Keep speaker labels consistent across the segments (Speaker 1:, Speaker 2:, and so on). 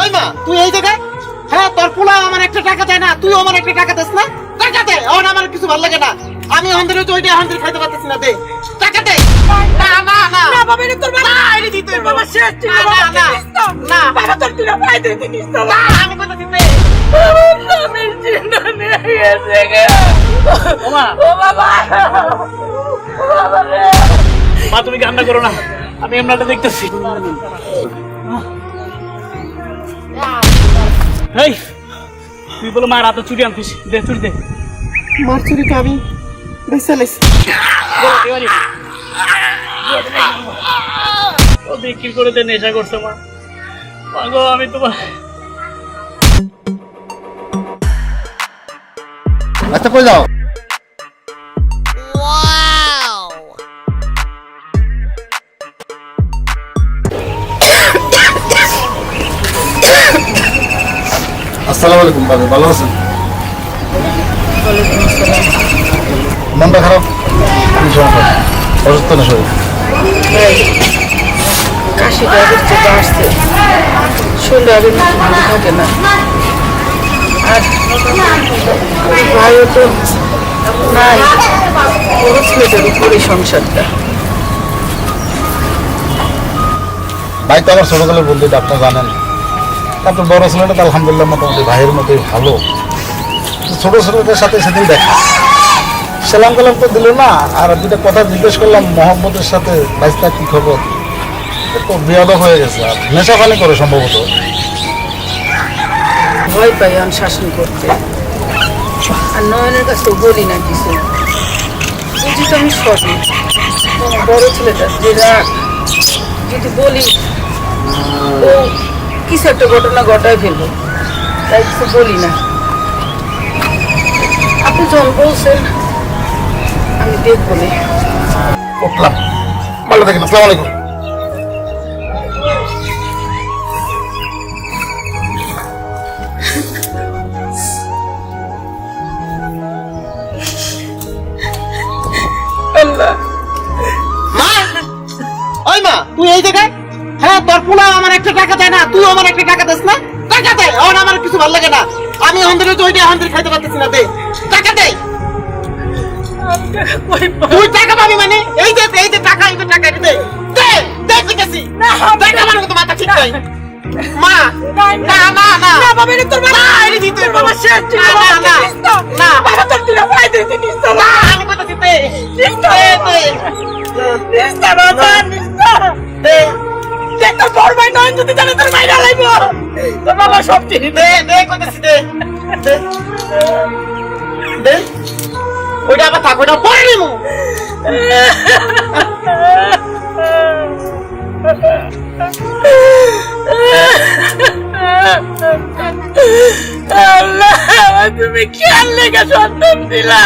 Speaker 1: ওই মা তুই এই জায়গায়? হ্যাঁ তোর পোলা আমার একটা টাকা দেয় না তুই আমার একটা টাকা দিস না। টাকা দে এখন আমার কিছু ভালো লাগে না। আমি হন্দিরে তো ওইটা হন্দির খাইতে পারতেছি না দে। টাকা দে। না না না।
Speaker 2: না বাবা এটা তোর বাবা।
Speaker 1: এটা দিতে
Speaker 2: বাবা শেষ ছিল
Speaker 1: না,
Speaker 2: বাবা
Speaker 1: না, না।
Speaker 2: বাবা তোর তুই ভাই দে দিস
Speaker 1: না, আমি কথা দিতে
Speaker 2: চিন্তা গে। ও বাবা। ও বাবা
Speaker 3: মা তুমি কান্না করো না। আমি এমনাটা দেখতেছি। এই তুই বলো মার হাতে চুরি আনতিস। দে চুরি দে।
Speaker 1: মার চুরি তো আমি। বেসে লাইছি
Speaker 3: ও বিক্রি করে দে নেশা করছে মা। মা গো আমি তোমার
Speaker 4: আচ্ছা কই যাও? আসসালামু আলাইকুম ভাবি ভালো আছেন? মনটা খারাপ? কি সমস্যা অসুস্থ না শরীর?
Speaker 2: কাশি ডায়াবেটিস যেটা আসছে শরীরে আগের মতো থাকে না। আর ভাইও তো নাই বড় ছেলেটার উপরে সংসারটা।
Speaker 4: ভাই তো আমার ছোটকালের বন্ধু আপনি জানেন। তারপর বড় ছেলেটা তো আলহামদুলিল্লাহ মোটামুটি ভাইয়ের মতোই ভালো। ছোট ছেলেটার সাথে সেদিন দেখা। সালাম কালাম তো দিল না, আর দুটা কথা জিজ্ঞেস করলাম, মোহাম্মদের সাথে ভাইস্তা কি খবর? বিয়াদব হয়ে গেছে, আর নেশা পানি করে সম্ভবত।
Speaker 2: ভয় পাই অনুশাসন করতে। আর নয়নের কাছে বলি না কিছু। বুঝি তো আমি বড় ছেলেটা যে রাগ, যদি বলি, ও কিছু একটা ঘটনা ঘটায় ফেলব। তাই কিছু বলি না। আপনি যখন বলছেন আমি দেখব না।
Speaker 4: উঠলাম ভালো থাকেন আসসালামু আলাইকুম।
Speaker 2: আল্লাহ।
Speaker 1: মা! ওই মা তুই এই জায়গায়? হ্যাঁ তোর পোলা আমার একটা টাকা দেয় না তুই আমার একটা টাকা দিস না। টাকা দে এখন আমার কিছু ভালো লাগে না। আমি হন্দিরে তো ওইটা হন্দির খাইতে পারতেছি না দে। টাকা দে। তুই টাকা পাবি মানে? এই যে এই যে টাকা এই টাকা দে। দে দে
Speaker 2: না,
Speaker 1: টাকা আমার মতো মাথা ঠিক নাই। মা
Speaker 2: না,
Speaker 1: না না
Speaker 2: বাবা এটা তোর
Speaker 1: না, এটা দিতে
Speaker 2: বাবা শেষ ছিল
Speaker 1: না, না,
Speaker 2: তো।
Speaker 1: না।
Speaker 2: বাবা তোর তুই ভাই দে দিস
Speaker 1: না আমি কইতাছি দে।
Speaker 2: দিস তো
Speaker 1: দে দে।
Speaker 2: দিস তো বাবা দিস তো
Speaker 1: দে।
Speaker 2: দেখ সব চিনি।
Speaker 1: দে দে দে। দে। ওইটা আবার থাক
Speaker 2: আল্লাহ, তুমি খেয়াল লেগে সন্তান দিলা।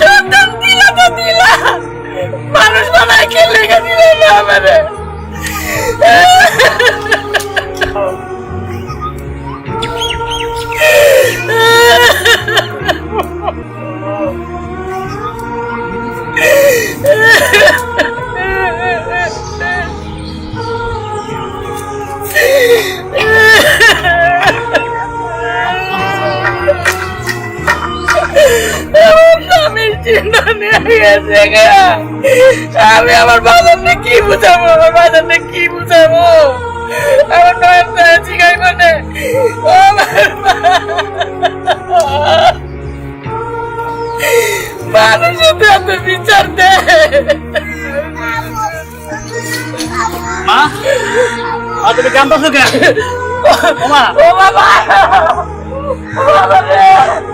Speaker 2: সন্তান দিলা তো দিলা। আমি আমার বাজারটা কি বুঝাবো? আমার বাজারটা কি বুঝাবো? আমার নয় শিখাই মানে মানুষের এত বিচার দেয়
Speaker 3: মা মা তুমি কান্দাছো কেন?
Speaker 2: ও বাবা। ও বাবা রে।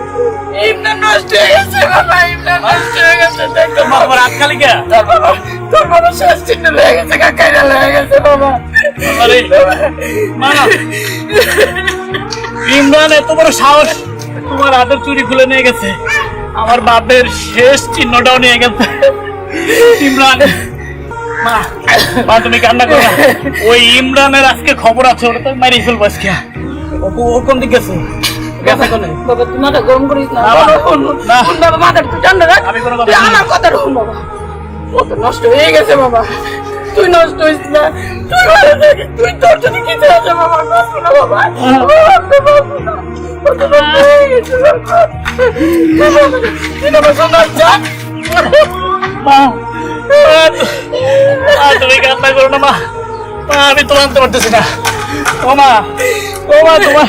Speaker 2: ইমনা নষ্ট হয়ে গেছে বাবা ইমনা নষ্ট হয়ে গেছে দেখো
Speaker 3: মা তোমার হাত খালি কে?
Speaker 2: তোর বাবা তোর বাবা শেষ চিহ্ন লেগে গেছে কাকাইরা লেগে গেছে বাবা।
Speaker 3: আরে ইমরান এত বড় সাহস তোমার হাতের চুরি খুলে নিয়ে গেছে। আমার বাপের শেষ চিহ্নটাও নিয়ে গেছে। ইমরান মা মা তুমি কান্না করো ওই ইমরানের আজকে খবর আছে ওটা তো মারি ফেলব আজকে। ও কোন দিক গেছে? গেছে কোনে?
Speaker 2: বাবা তুই মাথা গরম করিস না। বাবা,
Speaker 3: বাবা,
Speaker 2: বাবা মাথা একটু ঠান্ডা রাখ। তুই। আমার কথা শোন বাবা। ও তো নষ্ট হয়ে গেছে বাবা। তুই নষ্ট হইস না। তুই ভালো থাকিস তুই তোর যদি কিছু আছে বাবা? নষ্ট না
Speaker 3: মা মা, তুমি কান্না করো না মা। মা আমি তো আনতে পারতেছি না। ও মা ও মা তোমার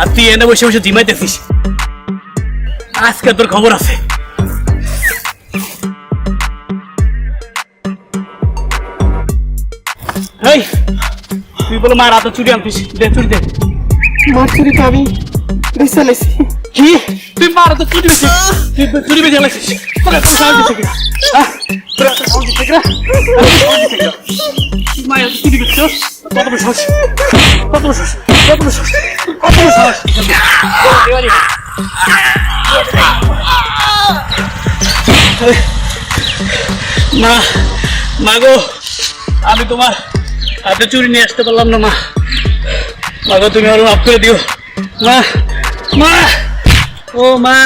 Speaker 3: আর তুই এনে বসে বসে জিমাইতেছিস আজকে তোর খবর আছে। এই তুই বলো মার হাতে চুরি আনতিস। দে চুরি দে।
Speaker 1: মার চুরি তো আমি লাইছি
Speaker 3: কি? তুই মার হাতে চুরি তুই চুরি তোর সাহায্য থেকে হ্যাঁ তোর সাহায্য থেকে মায়ের চুরি বেশি কত বড় সাহস? কত বড় সাহস? কত বড় সাহস? কত বড় সাহস? মা মা গো, আমি তোমার হাতে চুরি নিয়ে আসতে পারলাম না, মা। মা গো, তুমি আমার মাফ করে দিও। মা মা, ও মা।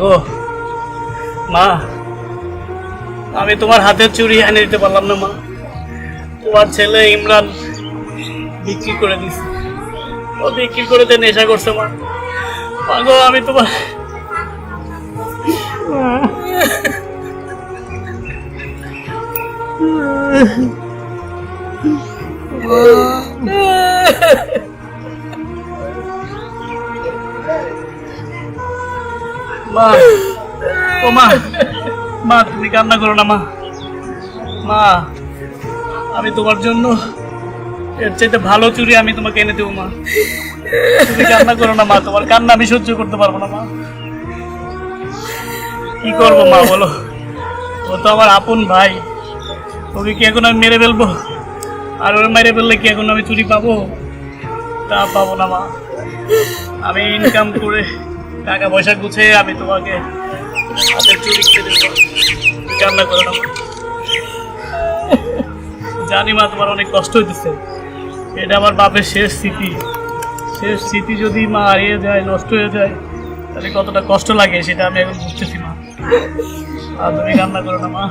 Speaker 3: মাগো মা, আমি তোমার হাতের চুড়ি এনে দিতে পারলাম না, মা। তোমার ছেলে ইমরান বিক্রি করে দিছে। ও বিক্রি করে দিয়ে নেশা করছে, মা। মাগো আমি তোমার মা। ও মা মা, তুমি কান্না করো না, মা। মা, আমি তোমার জন্য এর চাইতে ভালো চুরি আমি তোমাকে এনে দেবো, মা। তুমি কান্না করো না, মা, তোমার কান্না আমি সহ্য করতে পারব না, মা। কি করব, মা, বলো? ও তো আমার আপন ভাই। ওকে কি এখন আমি মেরে ফেলব? আর ওরা মেরে ফেললে কি এখন আমি চুরি পাবো? তা পাবো না, মা। আমি ইনকাম করে টাকা পয়সা গুছিয়ে আমি তোমাকে চুরি কান্না করো জানি মা, তোমার অনেক কষ্ট হইতেছে। এটা আমার বাপের শেষ স্মৃতি। শেষ স্মৃতি যদি মা হারিয়ে যায়, নষ্ট হয়ে যায়, তাহলে কতটা কষ্ট লাগে সেটা আমি এখন বুঝতেছি মা। আর তুমি কান্না করো না মা।